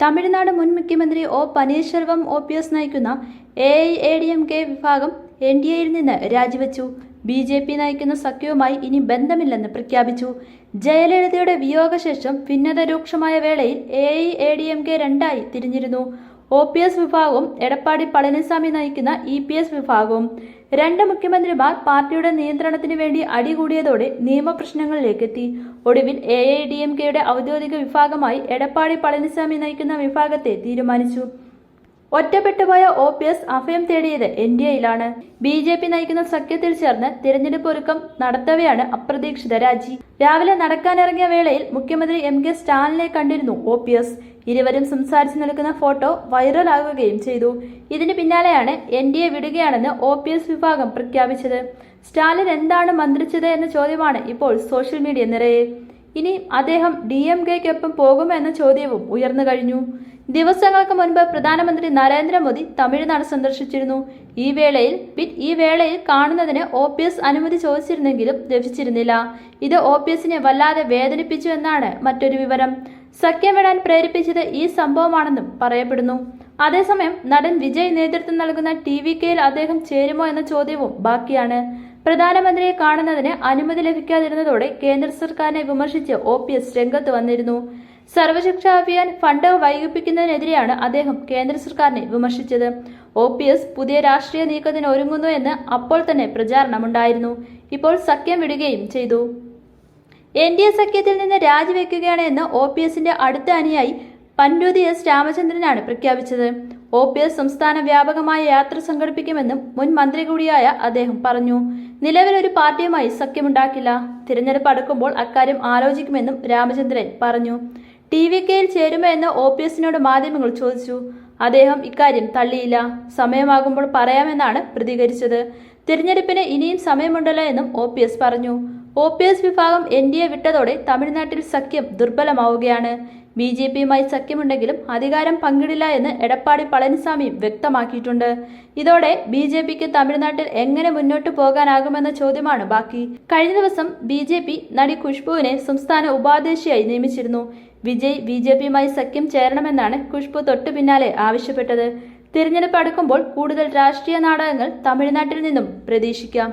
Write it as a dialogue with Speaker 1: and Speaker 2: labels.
Speaker 1: തമിഴ്നാട് മുൻ മുഖ്യമന്ത്രി O Panneerselvam O P S നയിക്കുന്ന A I A D M K വിഭാഗം എൻ ഡി എയിൽ നിന്ന് രാജിവെച്ചു. ബി ജെ പി നയിക്കുന്ന സഖ്യവുമായി ഇനി ബന്ധമില്ലെന്ന് പ്രഖ്യാപിച്ചു. ജയലളിതയുടെ വിയോഗശേഷം ഭിന്നത രൂക്ഷമായ വേളയിൽ A I A D M K രണ്ടായി തിരിഞ്ഞിരുന്നു. ഒ പി എസ് വിഭാഗവും എടപ്പാടി പളനിസ്വാമി നയിക്കുന്ന ഇ പി എസ് വിഭാഗവും രണ്ട് മുഖ്യമന്ത്രിമാർ പാർട്ടിയുടെ നിയന്ത്രണത്തിന് വേണ്ടി അടികൂടിയതോടെ നിയമപ്രശ്നങ്ങളിലേക്കെത്തി ഒടുവിൽ എ ഐ ഡി എം കെയുടെ ഔദ്യോഗിക വിഭാഗമായി എടപ്പാടി പളനിസ്വാമി നയിക്കുന്ന വിഭാഗത്തെ തീരുമാനിച്ചു. ഒറ്റപ്പെട്ടുപോയ ഒ പി എസ് അഭയം തേടിയത് എൻ ഡി എയിലാണ്. ബി ജെ പി നയിക്കുന്ന സഖ്യത്തിൽ ചേർന്ന് തിരഞ്ഞെടുപ്പ് ഒരുക്കം നടത്തവെയാണ് അപ്രതീക്ഷിത രാജി. രാവിലെ നടക്കാനിറങ്ങിയ വേളയിൽ മുഖ്യമന്ത്രി എം കെ സ്റ്റാലിനെ കണ്ടിരുന്നു ഒ പി എസ്. ഇരുവരും സംസാരിച്ചു നിൽക്കുന്ന ഫോട്ടോ വൈറലാകുകയും ചെയ്തു. ഇതിന് പിന്നാലെയാണ് എൻ ഡി എ വിടുകയാണെന്ന് ഒ പി എസ് വിഭാഗം പ്രഖ്യാപിച്ചത്. സ്റ്റാലിൻ എന്താണ് മന്ത്രിച്ചത് എന്ന ചോദ്യമാണ് ഇപ്പോൾ സോഷ്യൽ മീഡിയ നിറയെ ഇനി അദ്ദേഹം ഡി എം കെക്കൊപ്പം പോകുമോ എന്ന ചോദ്യവും ഉയർന്നു കഴിഞ്ഞു. ദിവസങ്ങൾക്ക് മുൻപ് പ്രധാനമന്ത്രി നരേന്ദ്രമോദി തമിഴ്നാട് സന്ദർശിച്ചിരുന്നു. ഈ വേളയിൽ ഈ വേളയിൽ കാണുന്നതിന് ഒ പി എസ് അനുമതി ചോദിച്ചിരുന്നെങ്കിലും ലഭിച്ചിരുന്നില്ല. ഇത് ഒ പി എസിനെ വല്ലാതെ വേദനിപ്പിച്ചു എന്നാണ് മറ്റൊരു വിവരം. സഖ്യം വിടാൻ പ്രേരിപ്പിച്ചത് ഈ സംഭവമാണെന്നും പറയപ്പെടുന്നു. അതേസമയം നടൻ വിജയ് നേതൃത്വം നൽകുന്ന ടി വി കെയിൽ അദ്ദേഹം ചേരുമോ എന്ന ചോദ്യവും ബാക്കിയാണ്. പ്രധാനമന്ത്രിയെ കാണുന്നതിന് അനുമതി ലഭിക്കാതിരുന്നതോടെ കേന്ദ്ര സർക്കാരിനെ വിമർശിച്ച് ഒ പി എസ് രംഗത്ത് വന്നിരുന്നു. സർവശിക്ഷാ അഭിയാൻ ഫണ്ട് വൈകിപ്പിക്കുന്നതിനെതിരെയാണ് അദ്ദേഹം കേന്ദ്ര സർക്കാരിനെ വിമർശിച്ചത്. ഒ പി എസ് പുതിയ രാഷ്ട്രീയ നീക്കത്തിന് ഒരുങ്ങുന്നു എന്ന് അപ്പോൾ തന്നെ പ്രചാരണമുണ്ടായിരുന്നു. ഇപ്പോൾ സഖ്യം വിടുകയും ചെയ്തു. എൻ ഡി എ സഖ്യത്തിൽ നിന്ന് രാജിവെക്കുകയാണ് എന്ന് ഒ പി എസിന്റെ അടുത്ത അനിയായി പൻഡൂതി എസ് രാമചന്ദ്രനാണ് പ്രഖ്യാപിച്ചത്. ഒ പി എസ് സംസ്ഥാന വ്യാപകമായ യാത്ര സംഘടിപ്പിക്കുമെന്നും മുൻ മന്ത്രി കൂടിയായ അദ്ദേഹം പറഞ്ഞു. നിലവിൽ ഒരു പാർട്ടിയുമായി സഖ്യമുണ്ടാക്കില്ല. തിരഞ്ഞെടുപ്പ് അടുക്കുമ്പോൾ അക്കാര്യം ആലോചിക്കുമെന്നും രാമചന്ദ്രൻ പറഞ്ഞു. ടി വി കെയിൽ ചേരുമോ എന്ന് ഒ പി എസിനോട് മാധ്യമങ്ങൾ ചോദിച്ചു. അദ്ദേഹം ഇക്കാര്യം തള്ളിയില്ല. സമയമാകുമ്പോൾ പറയാമെന്നാണ് പ്രതികരിച്ചത്. തിരഞ്ഞെടുപ്പിന് ഇനിയും സമയമുണ്ടല്ലോ എന്നും ഒ പി എസ് പറഞ്ഞു. ഒ പി എസ് വിഭാഗം എൻ ഡി എ വിട്ടതോടെ തമിഴ്നാട്ടിൽ സഖ്യം ദുർബലമാവുകയാണ്. ബി ജെ പിയുമായി സഖ്യമുണ്ടെങ്കിലും അധികാരം പങ്കിടില്ല എന്ന് എടപ്പാടി പളനിസ്വാമിയും വ്യക്തമാക്കിയിട്ടുണ്ട്. ഇതോടെ ബി ജെ പിക്ക് തമിഴ്നാട്ടിൽ എങ്ങനെ മുന്നോട്ട് പോകാനാകുമെന്ന ചോദ്യമാണ് ബാക്കി. കഴിഞ്ഞ ദിവസം ബി ജെ പി നടി ഖുഷ്ബുവിനെ സംസ്ഥാന ഉപാധ്യക്ഷയായി നിയമിച്ചിരുന്നു. വിജയ് ബി ജെ പിയുമായി സഖ്യം ചേരണമെന്നാണ് ഖുഷ്ബു തൊട്ടു പിന്നാലെ ആവശ്യപ്പെട്ടത്. തിരഞ്ഞെടുപ്പ് അടുക്കുമ്പോൾ കൂടുതൽ രാഷ്ട്രീയ നാടകങ്ങൾ തമിഴ്നാട്ടിൽ നിന്നും പ്രതീക്ഷിക്കാം.